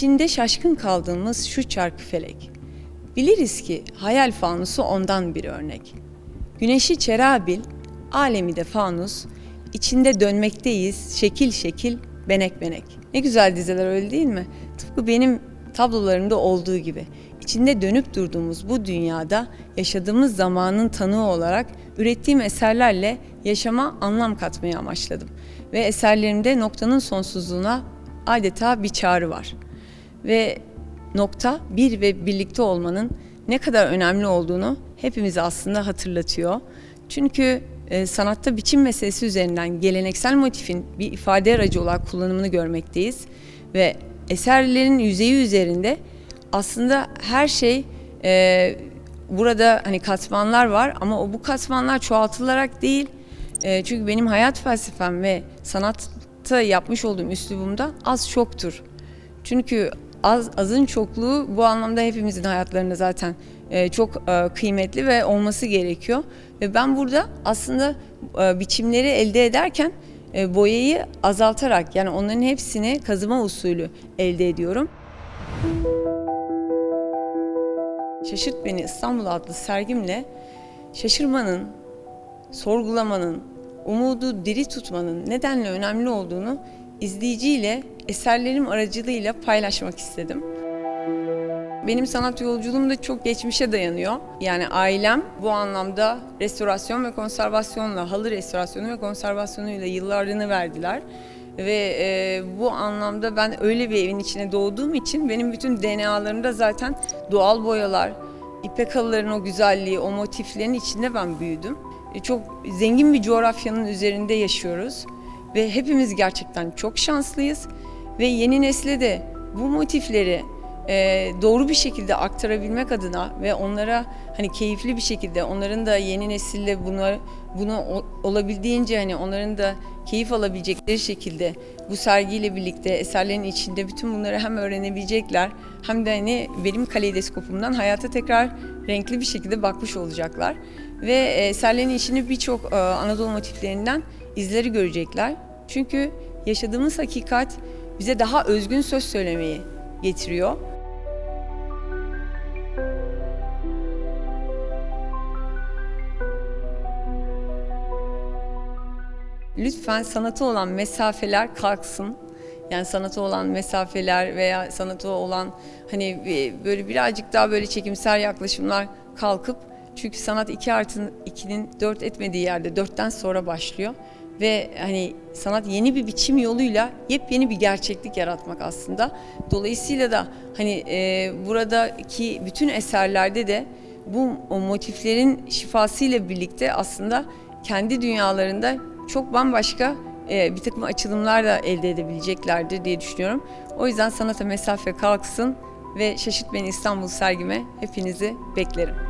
İçinde şaşkın kaldığımız şu çarkı felek. Biliriz ki hayal fanusu ondan bir örnek. Güneşi çerabil, alemi de fanus, içinde dönmekteyiz şekil şekil, benek benek. Ne güzel dizeler öyle değil mi? Tıpkı benim tablolarımda olduğu gibi. İçinde dönüp durduğumuz bu dünyada yaşadığımız zamanın tanığı olarak ürettiğim eserlerle yaşama anlam katmayı amaçladım. Ve eserlerimde noktanın sonsuzluğuna adeta bir çağrı var. Ve nokta bir ve birlikte olmanın ne kadar önemli olduğunu hepimize aslında hatırlatıyor. Çünkü e, sanatta biçim meselesi üzerinden geleneksel motifin bir ifade aracı olarak kullanımını görmekteyiz ve eserlerin yüzeyi üzerinde aslında her şey e, burada hani katmanlar var ama o bu katmanlar çoğaltılarak değil e, çünkü benim hayat felsefem ve sanatta yapmış olduğum üslubumda az çoktur. Çünkü az azın çokluğu bu anlamda hepimizin hayatlarında zaten e, çok e, kıymetli ve olması gerekiyor. Ve ben burada aslında e, biçimleri elde ederken e, boyayı azaltarak yani onların hepsini kazıma usulü elde ediyorum. Şaşırt Beni İstanbul adlı sergimle şaşırmanın, sorgulamanın, umudu diri tutmanın nedenle önemli olduğunu izleyiciyle eserlerim aracılığıyla paylaşmak istedim. Benim sanat yolculuğum da çok geçmişe dayanıyor. Yani ailem bu anlamda restorasyon ve konservasyonla, halı restorasyonu ve konservasyonuyla yıllarını verdiler. Ve e, bu anlamda ben öyle bir evin içine doğduğum için benim bütün DNA'larımda zaten doğal boyalar, ipek halıların o güzelliği, o motiflerin içinde ben büyüdüm. E, çok zengin bir coğrafyanın üzerinde yaşıyoruz ve hepimiz gerçekten çok şanslıyız. Ve yeni nesle de bu motifleri e, doğru bir şekilde aktarabilmek adına ve onlara hani keyifli bir şekilde onların da yeni nesille bunu bunu olabildiğince hani onların da keyif alabilecekleri şekilde bu sergiyle birlikte eserlerin içinde bütün bunları hem öğrenebilecekler hem de hani benim kaleidoskopumdan hayata tekrar renkli bir şekilde bakmış olacaklar ve e, eserlerin içinde birçok e, Anadolu motiflerinden izleri görecekler. Çünkü yaşadığımız hakikat bize daha özgün söz söylemeyi getiriyor. Lütfen sanata olan mesafeler kalksın. Yani sanata olan mesafeler veya sanata olan hani bir- böyle birazcık daha böyle çekimsel yaklaşımlar kalkıp çünkü sanat 2 artı 2'nin 4 etmediği yerde 4'ten sonra başlıyor. Ve hani sanat yeni bir biçim yoluyla yepyeni bir gerçeklik yaratmak aslında. Dolayısıyla da hani e, buradaki bütün eserlerde de bu o motiflerin şifasıyla birlikte aslında kendi dünyalarında çok bambaşka e, bir takım açılımlar da elde edebileceklerdir diye düşünüyorum. O yüzden sanata mesafe kalksın ve Şaşırt Beni İstanbul sergime hepinizi beklerim.